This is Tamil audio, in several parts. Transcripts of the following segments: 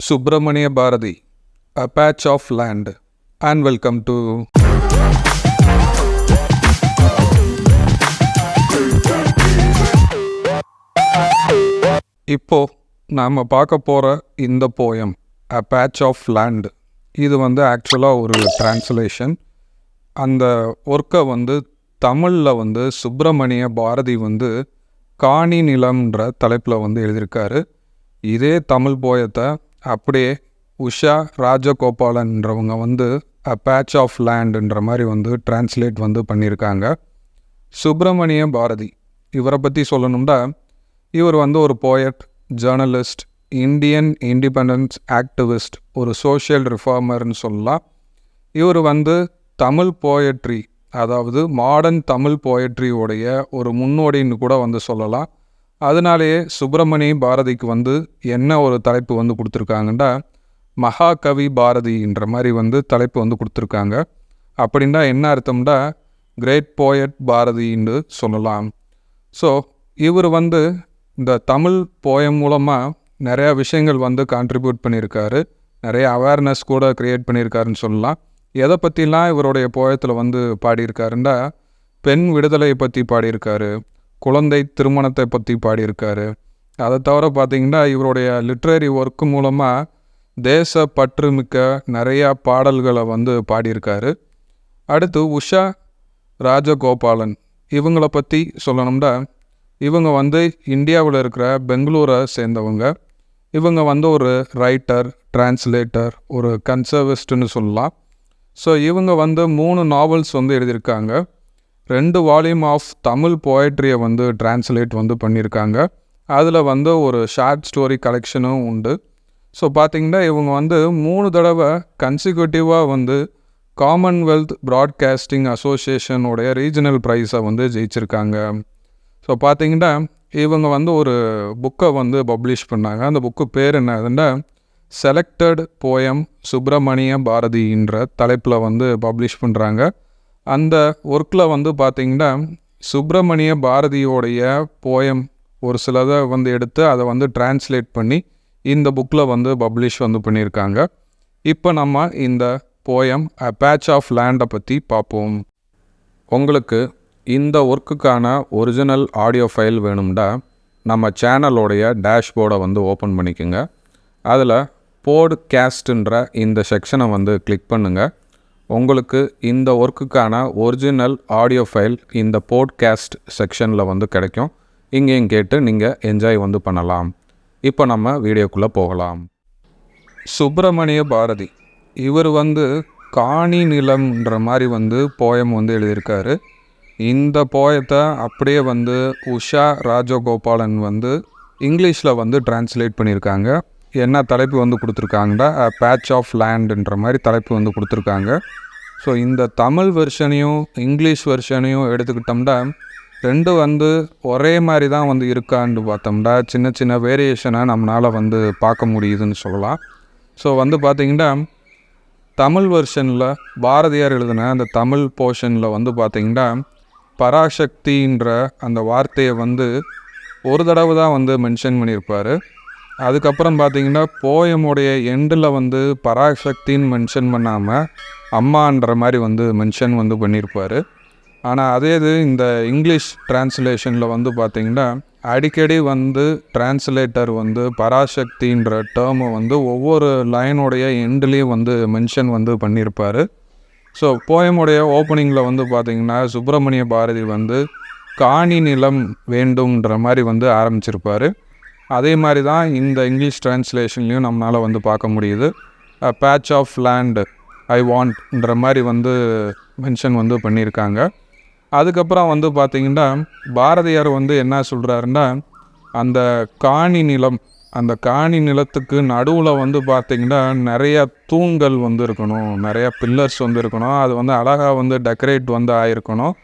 Subramania Bharathi a patch of land and welcome to இப்போ நாம் பார்க்க போகிற இந்த poem a patch of land இது வந்து ஆக்சுவலாக ஒரு டிரான்ஸ்லேஷன் அந்த ஒர்க்கை வந்து தமிழில் வந்து சுப்பிரமணிய பாரதி வந்து காணி நிலம்ன்ற தலைப்பில் வந்து எழுதியிருக்காரு. இதே தமிழ் போயத்தை அப்படியே உஷா ராஜகோபாலன்றவங்க வந்து அ பேட்ச் ஆஃப் லேண்டுன்ற மாதிரி வந்து டிரான்ஸ்லேட் வந்து பண்ணியிருக்காங்க. சுப்பிரமணிய பாரதி. இவரை பற்றி சொல்லணும்னா இவர் வந்து ஒரு poet journalist Indian independence activist ஒரு சோஷியல் ரிஃபார்மர்னு சொல்லலாம். இவர் வந்து தமிழ் போயட்ரி அதாவது மாடர்ன் தமிழ் போயட்ரியோடைய ஒரு முன்னோடின்னு கூட வந்து சொல்லலாம். அதனாலேயே சுப்பிரமணி பாரதிக்கு வந்து என்ன ஒரு தலைப்பு வந்து கொடுத்துருக்காங்கன்னா மகாகவி பாரதின்ற மாதிரி வந்து தலைப்பு வந்து கொடுத்துருக்காங்க. அப்படின்னா என்ன அர்த்தம்னா கிரேட் போயட் பாரதின்னு சொல்லலாம். ஸோ இவர் வந்து இந்த தமிழ் போயம் மூலமாக நிறையா விஷயங்கள் வந்து கான்ட்ரிபியூட் பண்ணியிருக்காரு. நிறைய அவேர்னஸ் கூட க்ரியேட் பண்ணியிருக்காருன்னு சொல்லலாம். எதை பற்றிலாம் இவருடைய போயத்தில் வந்து பாடியிருக்காருன்னா பெண் விடுதலையை பற்றி பாடியிருக்காரு. குழந்தை திருமணத்தை பற்றி பாடியிருக்காரு. அதை தவிர பார்த்திங்கன்னா இவருடைய லிட்ரரி ஒர்க்கு மூலமாக தேச பற்றுமிக்க நிறையா பாடல்களை வந்து பாடியிருக்காரு. அடுத்து உஷா ராஜகோபாலன். இவங்கள பற்றி சொல்லணும்னா இவங்க வந்து இந்தியாவில் இருக்கிற பெங்களூரை சேர்ந்தவங்க. இவங்க வந்து ஒரு ரைட்டர் டிரான்ஸ்லேட்டர் ஒரு கன்சர்விஸ்ட்னு சொல்லலாம். ஸோ இவங்க வந்து மூணு நாவல்ஸ் வந்து எழுதியிருக்காங்க. ரெண்டு வால்யூம் ஆஃப் தமிழ் போயட்ரியை வந்து டிரான்ஸ்லேட் வந்து பண்ணியிருக்காங்க அதில் வந்து ஒரு ஷார்ட் ஸ்டோரி கலெக்ஷனும் உண்டு. ஸோ பார்த்திங்கன்னா இவங்க வந்து மூணு தடவை கன்சிக்யூட்டிவாக வந்து காமன்வெல்த் ப்ராட்காஸ்டிங் அசோசியேஷனுடைய ரீஜனல் ப்ரைஸை வந்து ஜெயிச்சிருக்காங்க. ஸோ பார்த்தீங்கன்னா இவங்க வந்து ஒரு புக்கை வந்து பப்ளிஷ் பண்ணாங்க. அந்த புக்கு பேர் என்னதுன்னா செலக்டட் போயம் சுப்பிரமணிய பாரதின்ற தலைப்பில் வந்து பப்ளிஷ் பண்ணுறாங்க அந்த ஒர்க்கில் வந்து பார்த்திங்கன்னா சுப்பிரமணிய பாரதியோடைய போயம் ஒரு சிலதை வந்து எடுத்து அதை வந்து டிரான்ஸ்லேட் பண்ணி இந்த புக்கில் வந்து பப்ளிஷ் வந்து பண்ணியிருக்காங்க. இப்போ நம்ம இந்த போயம் அ பேட்ச் ஆஃப் லேண்டை பற்றி பார்ப்போம். உங்களுக்கு இந்த ஒர்க்குக்கான ஒரிஜினல் ஆடியோ ஃபைல் வேணும்டா நம்ம சேனலோடைய டேஷ்போர்டை வந்து ஓப்பன் பண்ணிக்கோங்க. அதில் போட்காஸ்ட்டுன்ற இந்த செக்ஷனை வந்து கிளிக் பண்ணுங்கள் உங்களுக்கு இந்த ஒர்க்குக்கான ஒரிஜினல் ஆடியோ ஃபைல் இந்த போட்காஸ்ட் செக்ஷனில் வந்து கிடைக்கும். இங்கேயும் கேட்டு நீங்கள் என்ஜாய் வந்து பண்ணலாம். இப்போ நம்ம வீடியோக்குள்ளே போகலாம். சுப்பிரமணிய பாரதி. இவர் வந்து காணி நிலம்ன்ற மாதிரி வந்து போயம் வந்து எழுதியிருக்காரு. இந்த போயத்தை அப்படியே வந்து உஷா ராஜகோபாலன் வந்து இங்கிலீஷில் வந்து டிரான்ஸ்லேட் பண்ணியிருக்காங்க. என்ன தலைப்பு வந்து கொடுத்துருக்காங்கன்னா பேட்ச் ஆஃப் லேண்டுன்ற மாதிரி தலைப்பு வந்து கொடுத்துருக்காங்க. ஸோ இந்த தமிழ் வெர்ஷனையும் இங்கிலீஷ் வெர்ஷனையும் எடுத்துக்கிட்டோம்னா ரெண்டு வந்து ஒரே மாதிரி தான் வந்து இருக்கான்னு பார்த்தோம்னா சின்ன சின்ன வேரியேஷனை நம்மளால் வந்து பார்க்க முடியுதுன்னு சொல்லலாம். ஸோ வந்து பார்த்திங்கன்னா தமிழ் வெர்ஷனில் பாரதியார் எழுதின அந்த தமிழ் போர்ஷனில் வந்து பார்த்திங்கன்னா பராசக்தின்ற அந்த வார்த்தையை வந்து ஒரு தடவை தான் வந்து மென்ஷன் பண்ணியிருப்பார். அதுக்கப்புறம் பார்த்தீங்கன்னா போயமுடைய எண்டில் வந்து பராசக்தின்னு மென்ஷன் பண்ணாமல் அம்மான்ற மாதிரி வந்து மென்ஷன் வந்து பண்ணியிருப்பார். ஆனால் அதே இது இந்த இங்கிலீஷ் டிரான்ஸ்லேஷனில் வந்து பார்த்திங்கன்னா அடிக்கடி வந்து டிரான்ஸ்லேட்டர் வந்து பராசக்தின்ற டேர்மை வந்து ஒவ்வொரு லைனுடைய எண்ட்லேயும் வந்து மென்ஷன் வந்து பண்ணியிருப்பார். ஸோ போயமுடைய ஓப்பனிங்கில் வந்து பார்த்திங்கன்னா சுப்பிரமணிய பாரதி வந்து காணி நிலம் வேண்டும்ன்ற மாதிரி வந்து ஆரம்பிச்சிருப்பார். அதே மாதிரி தான் இந்த இங்கிலீஷ் ட்ரான்ஸ்லேஷன்லேயும் நம்மளால் வந்து பார்க்க முடியுது. பேட்ச் ஆஃப் லேண்டு ஐ வாண்ட்ன்ற மாதிரி வந்து மென்ஷன் வந்து பண்ணியிருக்காங்க. அதுக்கப்புறம் வந்து பார்த்திங்கன்னா பாரதியார் வந்து என்ன சொல்கிறாருன்னா அந்த காணி நிலம் அந்த காணி நிலத்துக்கு நடுவில் வந்து பார்த்திங்கன்னா நிறைய தூண்கள் வந்து இருக்கணும் நிறைய பில்லர்ஸ் வந்து இருக்கணும். அது வந்து அழகாக வந்து டெக்கரேட் வந்து ஆயிருக்கணும்.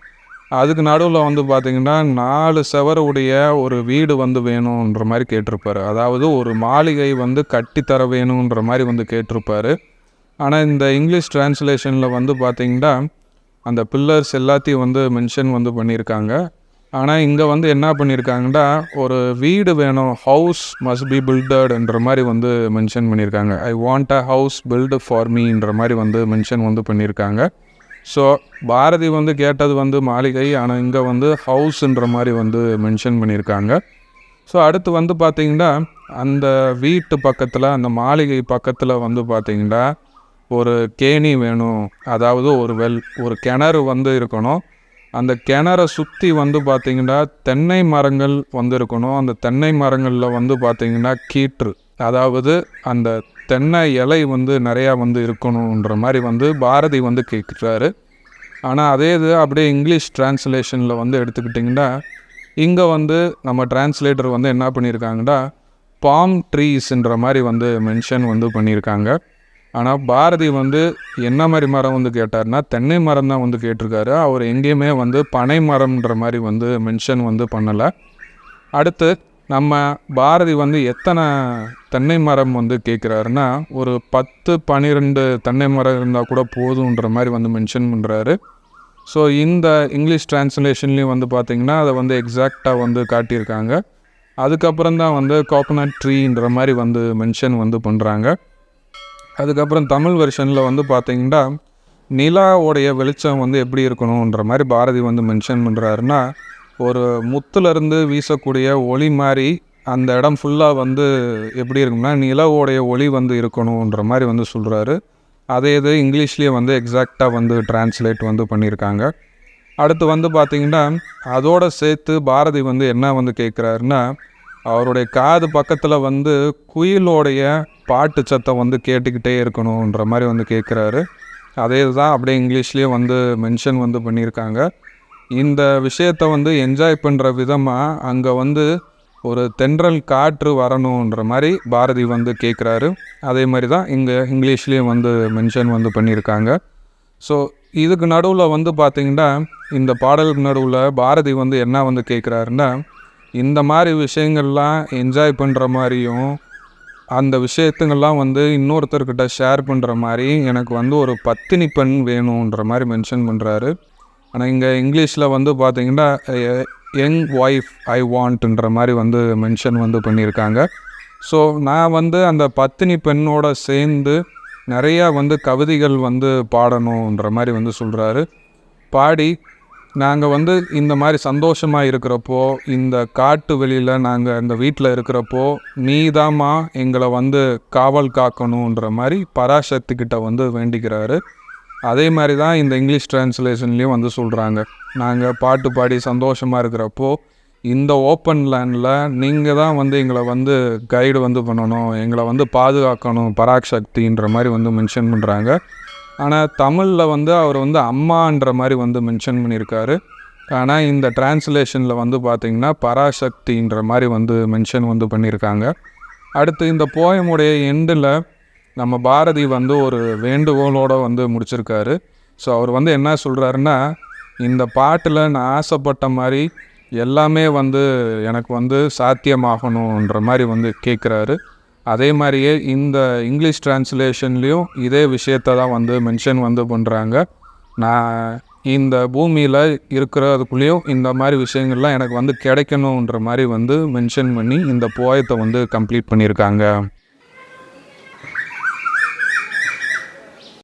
அதுக்கு நடுவில் வந்து பார்த்திங்கன்னா நாலு செவருடைய ஒரு வீடு வந்து வேணுன்ற மாதிரி கேட்டிருப்பாரு. அதாவது ஒரு மாளிகை வந்து கட்டித்தர வேணுன்ற மாதிரி வந்து கேட்டிருப்பாரு. ஆனால் இந்த இங்கிலீஷ் டிரான்ஸ்லேஷனில் வந்து பார்த்திங்கன்னா அந்த பில்லர்ஸ் எல்லாத்தையும் வந்து மென்ஷன் வந்து பண்ணியிருக்காங்க. ஆனால் இங்கே வந்து என்ன பண்ணியிருக்காங்கன்னா ஒரு வீடு வேணும் ஹவுஸ் மஸ்ட் பி பில்டர்டுன்ற மாதிரி வந்து மென்ஷன் பண்ணியிருக்காங்க. I want a house build for மீன்ற மாதிரி வந்து மென்ஷன் வந்து பண்ணியிருக்காங்க. ஸோ பாரதி வந்து கேட்டது வந்து மாளிகை ஆனால் இங்கே வந்து ஹவுஸ்ன்ற மாதிரி வந்து மென்ஷன் பண்ணியிருக்காங்க. ஸோ அடுத்து வந்து பார்த்திங்கன்னா அந்த வீட்டு பக்கத்தில் அந்த மாளிகை பக்கத்தில் வந்து பார்த்திங்கன்னா ஒரு கேணி வேணும். அதாவது ஒரு வெல் ஒரு கிணறு வந்து இருக்கணும். அந்த கிணறை சுற்றி வந்து பார்த்திங்கன்னா தென்னை மரங்கள் வந்து இருக்கணும். அந்த தென்னை மரங்களில் வந்து பார்த்திங்கன்னா கீற்று. அதாவது அந்த தென்னை இலை வந்து நிறையா வந்து இருக்கணுன்ற மாதிரி வந்து பாரதி வந்து கேட்குறாரு. ஆனால் அதே இது அப்படியே இங்கிலீஷ் டிரான்ஸ்லேஷனில் வந்து எடுத்துக்கிட்டிங்கன்னா இங்கே வந்து நம்ம டிரான்ஸ்லேட்டர் வந்து என்ன பண்ணியிருக்காங்கன்னா பாம் ட்ரீஸ்ன்ற மாதிரி வந்து மென்ஷன் வந்து பண்ணியிருக்காங்க. ஆனால் பாரதி வந்து என்ன மாதிரி மரம் வந்து கேட்டார்னா தென்னை மரம் தான் வந்து கேட்டிருக்காரு. அவர் எங்கேயுமே வந்து பனை மரம்ன்ற மாதிரி வந்து மென்ஷன் வந்து பண்ணலை. அடுத்து நம்ம பாரதி வந்து எத்தனை தென்னை மரம் வந்து கேட்குறாருன்னா ஒரு பத்து பன்னிரெண்டு தென்னை மரம் இருந்தால் கூட போதுன்ற மாதிரி வந்து மென்ஷன் பண்ணுறாரு ஸோ இந்த இங்கிலீஷ் டிரான்ஸ்லேஷன்லேயும் வந்து பார்த்திங்கன்னா அதை வந்து எக்ஸாக்டாக வந்து காட்டியிருக்காங்க. அதுக்கப்புறம் தான் வந்து கோகோனட் ட்ரீன்ற மாதிரி வந்து மென்ஷன் வந்து பண்ணுறாங்க அதுக்கப்புறம் தமிழ் வெர்ஷனில் வந்து பார்த்திங்கன்னா நிலாவுடைய வெளிச்சம் வந்து எப்படி இருக்கணுன்ற மாதிரி பாரதி வந்து மென்ஷன் பண்ணுறாருன்னா ஒரு முத்துலேருந்து வீசக்கூடிய ஒளி மாதிரி அந்த இடம் ஃபுல்லாக வந்து எப்படி இருக்கும்னா நிலவோடைய ஒளி வந்து இருக்கணுன்ற மாதிரி வந்து சொல்கிறாரு அதே இது இங்கிலீஷ்லேயே வந்து எக்ஸாக்டாக வந்து டிரான்ஸ்லேட் வந்து பண்ணியிருக்காங்க. அடுத்து வந்து பார்த்திங்கன்னா அதோட சேர்த்து பாரதி வந்து என்ன வந்து கேட்குறாருன்னா அவருடைய காது பக்கத்தில் வந்து குயிலோடைய பாட்டு சத்தம் வந்து கேட்டுக்கிட்டே இருக்கணுன்ற மாதிரி வந்து கேட்குறாரு அதே தான் அப்படியே இங்கிலீஷ்லேயே வந்து மென்ஷன் வந்து பண்ணியிருக்காங்க. இந்த விஷயத்தை வந்து என்ஜாய் பண்ணுற விதமாக அங்கே வந்து ஒரு தென்றல் காற்று வரணுன்ற மாதிரி பாரதி வந்து கேட்குறாரு அதே மாதிரி தான் இங்கே இங்கிலீஷ்லேயும் வந்து மென்ஷன் வந்து பண்ணியிருக்காங்க ஸோ இதுக்கு நடுவில் வந்து பார்த்திங்கன்னா இந்த பாடலுக்கு நடுவில் பாரதி வந்து என்ன வந்து கேட்குறாருன்னா இந்த மாதிரி விஷயங்கள்லாம் என்ஜாய் பண்ணுற மாதிரியும் அந்த விஷயத்துங்கள்லாம் வந்து இன்னொருத்தர்கிட்ட ஷேர் பண்ணுற மாதிரி எனக்கு வந்து ஒரு பத்தினி பெண் வேணுன்ற மாதிரி மென்ஷன் பண்ணுறாரு ஆனால் இங்கே இங்கிலீஷில் வந்து பார்த்தீங்கன்னா யங் ஒய்ஃப் ஐ வாண்ட்ன்ற மாதிரி வந்து மென்ஷன் வந்து பண்ணியிருக்காங்க. ஸோ நான் வந்து அந்த பத்தினி பெண்ணோட சேர்ந்து நிறையா வந்து கவிதைகள் வந்து பாடணுன்ற மாதிரி வந்து சொல்கிறாரு பாடி நாங்கள் வந்து இந்த மாதிரி சந்தோஷமாக இருக்கிறப்போ இந்த காட்டு வெளியில் நாங்கள் இந்த வீட்டில் இருக்கிறப்போ நீதாம்மா எங்களை வந்து காவல் காக்கணுன்ற மாதிரி பராசக்திக்கிட்ட வந்து வேண்டிக்கிறாரு. அதே மாதிரி தான் இந்த இங்கிலீஷ் டிரான்ஸ்லேஷன்லேயும் வந்து சொல்கிறாங்க நாங்கள் பாட்டு பாடி சந்தோஷமாக இருக்கிறப்போ இந்த ஓப்பன் லேண்டில் நீங்கள் தான் வந்து எங்களை வந்து கைடு வந்து பண்ணணும் எங்களை வந்து பாதுகாக்கணும் பராக்சக்தின்ற மாதிரி வந்து மென்ஷன் பண்ணுறாங்க ஆனால் தமிழில் வந்து அவர் வந்து அம்மான்ற மாதிரி வந்து மென்ஷன் பண்ணியிருக்காரு. ஆனால் இந்த டிரான்ஸ்லேஷனில் வந்து பார்த்திங்கன்னா பராசக்தின்ற மாதிரி வந்து மென்ஷன் வந்து பண்ணியிருக்காங்க. அடுத்து இந்த போயமுடைய எண்டில் நம்ம பாரதி வந்து ஒரு வேண்டுகோளோடு வந்து முடிச்சிருக்காரு. ஸோ அவர் வந்து என்ன சொல்கிறாருன்னா இந்த பாட்டில் நான் ஆசைப்பட்ட மாதிரி எல்லாமே வந்து எனக்கு வந்து சாத்தியமாகணுன்ற மாதிரி வந்து கேட்குறாரு அதே மாதிரியே இந்த இங்கிலீஷ் டிரான்ஸ்லேஷன்லேயும் இதே விஷயத்த தான் வந்து மென்ஷன் வந்து பண்ணுறாங்க நான் இந்த பூமியில் இருக்கிறதுக்குள்ளேயும் இந்த மாதிரி விஷயங்கள்லாம் எனக்கு வந்து கிடைக்கணுன்ற மாதிரி வந்து மென்ஷன் பண்ணி இந்த போயத்தை வந்து கம்ப்ளீட் பண்ணியிருக்காங்க.